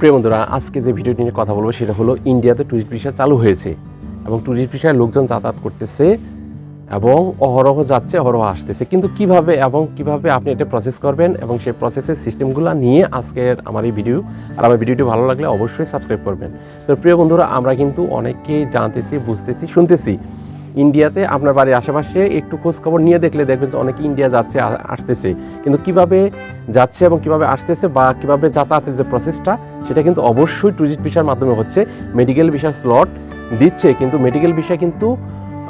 প্রিয় বন্ধুরা, আজকে যে ভিডিওটি নিয়ে কথা বলব সেটা হলো ইন্ডিয়াতে ট্যুরিস্ট ভিসা চালু হয়েছে এবং ট্যুরিস্ট ভিসায় লোকজন যাতায়াত করতেছে এবং অহরহ যাচ্ছে, অহরহ আসতেছে। কিন্তু কীভাবে এবং কীভাবে আপনি এটা প্রসেস করবেন এবং সেই প্রসেসের সিস্টেমগুলো নিয়ে আজকের আমার এই ভিডিও আর আমার ভিডিওটি ভালো লাগলে অবশ্যই সাবস্ক্রাইব করবেন। তো প্রিয় বন্ধুরা, আমরা কিন্তু অনেকেই জানতেছি, বুঝতেছি, শুনতেছি। ইন্ডিয়াতে আপনার বাড়ির আশেপাশে একটু খোঁজখবর নিয়ে দেখলে দেখবেন যে অনেকে ইন্ডিয়া যাচ্ছে আসতেছে। কিন্তু কীভাবে যাচ্ছে এবং কীভাবে আসতেছে বা কীভাবে যাতায়াতের যে প্রসেসটা সেটা কিন্তু অবশ্যই ট্যুরিস্ট ভিসার মাধ্যমে হচ্ছে। মেডিকেল ভিসার স্লট দিচ্ছে, কিন্তু মেডিকেল ভিসা কিন্তু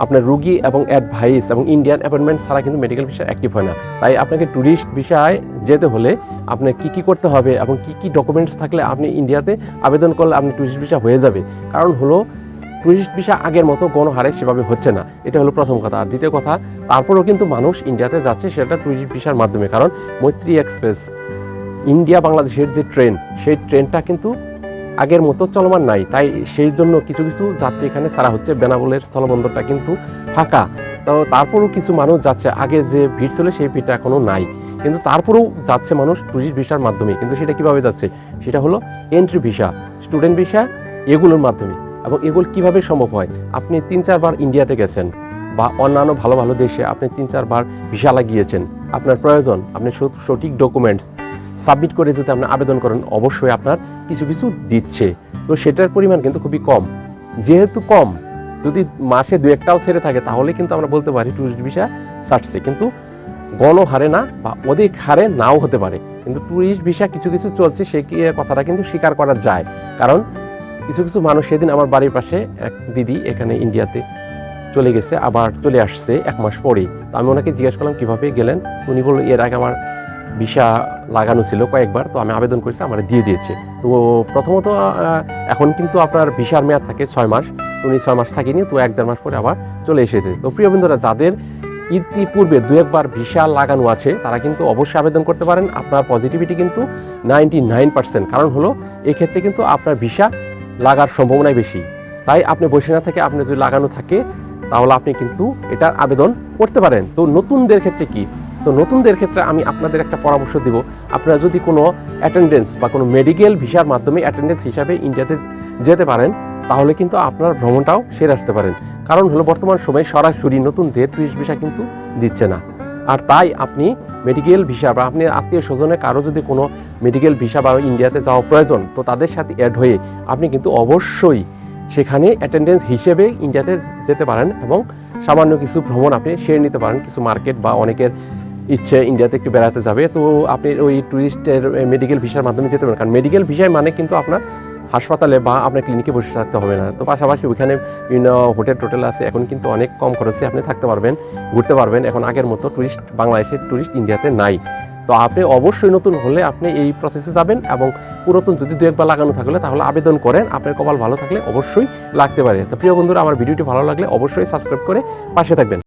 আপনার রুগী এবং অ্যাডভাইস এবং ইন্ডিয়ান অ্যাপয়েন্টমেন্ট ছাড়া কিন্তু মেডিকেল ভিসা অ্যাক্টিভ হয় না। তাই আপনাকে ট্যুরিস্ট ভিসায় যেতে হলে আপনার কি কি করতে হবে এবং কি কি ডকুমেন্টস থাকলে আপনি ইন্ডিয়াতে আবেদন করলে আপনি ট্যুরিস্ট ভিসা হয়ে যাবে। কারণ হলো ট্যুরিস্ট ভিসা আগের মতো গণহারে সেভাবে হচ্ছে না। এটা হলো প্রথম কথা। আর দ্বিতীয় কথা, তারপরেও কিন্তু মানুষ ইন্ডিয়াতে যাচ্ছে সেটা ট্যুরিস্ট ভিসার মাধ্যমে। কারণ মৈত্রী এক্সপ্রেস, ইন্ডিয়া বাংলাদেশের যে ট্রেন, সেই ট্রেনটা কিন্তু আগের মতো চলমান নাই। তাই সেই জন্য কিছু কিছু যাত্রী এখানে ছাড়া হচ্ছে। বেনাবলের স্থলবন্দরটা কিন্তু ফাঁকা। তো তারপরেও কিছু মানুষ যাচ্ছে। আগে যে ভিড় ছিল সেই ভিড়টা এখনও নাই। কিন্তু তারপরেও যাচ্ছে মানুষ ট্যুরিস্ট ভিসার মাধ্যমে। কিন্তু সেটা কীভাবে যাচ্ছে? সেটা হলো এন্ট্রি ভিসা স্টুডেন্ট ভিসা এগুলোর মাধ্যমে। এবং এগুলো কীভাবে সম্ভব হয়? আপনি তিন চারবার ইন্ডিয়াতে গেছেন বা অন্যান্য ভালো ভালো দেশে আপনি তিন চারবার ভিসা লাগিয়েছেন। আপনার প্রয়োজন, আপনি সঠ- সঠিক ডকুমেন্টস সাবমিট করে যদি আপনি আবেদন করেন, অবশ্যই আপনার কিছু কিছু দিচ্ছে। তো সেটার পরিমাণ কিন্তু খুবই কম। যেহেতু কম, যদি মাসে দু একটাও ছেড়ে থাকে, তাহলে কিন্তু আমরা বলতে পারি ট্যুরিস্ট ভিসা ছাড়ছে। কিন্তু গণহারে না বা অধিক হারে নাও হতে পারে। কিন্তু ট্যুরিস্ট ভিসা কিছু কিছু চলছে, সে কথাটা কিন্তু স্বীকার করা যায়। কারণ কিছু কিছু মানুষ সেদিন আমার বাড়ির পাশে এক দিদি এখানে ইন্ডিয়াতে চলে গেছে, আবার চলে আসছে এক মাস পরেই। তো আমি ওনাকে জিজ্ঞেস করলাম, কীভাবে গেলেন? উনি বলল, এর আগে আমার ভিসা লাগানো ছিল কয়েকবার, তো আমি আবেদন করেছি, আমার দিয়ে দিয়েছে। তো প্রথমত এখন কিন্তু আপনার ভিসার মেয়াদ থাকে ছয় মাস, তো উনি ছয় মাস থাকেনি, তো এক দেড় মাস পরে আবার চলে এসেছে। তো প্রিয় বন্ধুরা, যাদের ইতিপূর্বে দু একবার ভিসা লাগানো আছে, তারা কিন্তু অবশ্যই আবেদন করতে পারেন। আপনার পজিটিভিটি কিন্তু নাইনটি নাইন পার্সেন্ট কারণ হলো, এক্ষেত্রে কিন্তু আপনার ভিসা লাগার সম্ভাবনাই বেশি। তাই আপনি বসে না থেকে আপনি যদি লাগানো থাকে, তাহলে আপনি কিন্তু এটার আবেদন করতে পারেন। তো নতুনদের ক্ষেত্রে কি? তো নতুনদের ক্ষেত্রে আমি আপনাদের একটা পরামর্শ দিব। আপনারা যদি কোনো অ্যাটেন্ডেন্স বা কোনো মেডিকেল ভিসার মাধ্যমে অ্যাটেন্ডেন্স হিসাবে ইন্ডিয়াতে যেতে পারেন, তাহলে কিন্তু আপনার ভ্রমণটাও সেরে আসতে পারেন। কারণ হলো বর্তমান সময়ে সরাসরি নতুন নতুনদের টুরিস্ট ভিসা কিন্তু দিচ্ছে না। আর তাই আপনি মেডিকেল ভিসা বা আপনি আত্মীয় স্বজনের কারও যদি কোনো মেডিকেল ভিসা বা ইন্ডিয়াতে যাওয়া প্রয়োজন, তো তাদের সাথে অ্যাড হয়ে আপনি কিন্তু অবশ্যই সেখানে অ্যাটেন্ডেন্স হিসেবে ইন্ডিয়াতে যেতে পারেন এবং সামান্য কিছু ভ্রমণ আপনি সেরে নিতে পারেন। কিছু মার্কেট বা অনেকের ইচ্ছে ইন্ডিয়াতে একটু বেড়াতে যাবে, তো আপনি ওই ট্যুরিস্টের মেডিকেল ভিসার মাধ্যমে যেতে পারেন। কারণ মেডিকেল ভিসায় মানে কিন্তু আপনার হাসপাতালে বা আপনার ক্লিনিকে বসে থাকতে হবে না। তো পাশাপাশি ওইখানে বিভিন্ন হোটেল টোটেল আছে। এখন কিন্তু অনেক কম খরচে আপনি থাকতে পারবেন, ঘুরতে পারবেন। এখন আগের মতো ট্যুরিস্ট বাংলাদেশের ট্যুরিস্ট ইন্ডিয়াতে নাই। তো আপনি অবশ্যই নতুন হলে আপনি এই প্রসেসে যাবেন এবং পুরাতন যদি দু একবার লাগানো থাকলে তাহলে আবেদন করেন। আপনার কপাল ভালো থাকলে অবশ্যই লাগতে পারে। তো প্রিয় বন্ধুরা, আমার ভিডিওটি ভালো লাগলে অবশ্যই সাবস্ক্রাইব করে পাশে থাকবেন।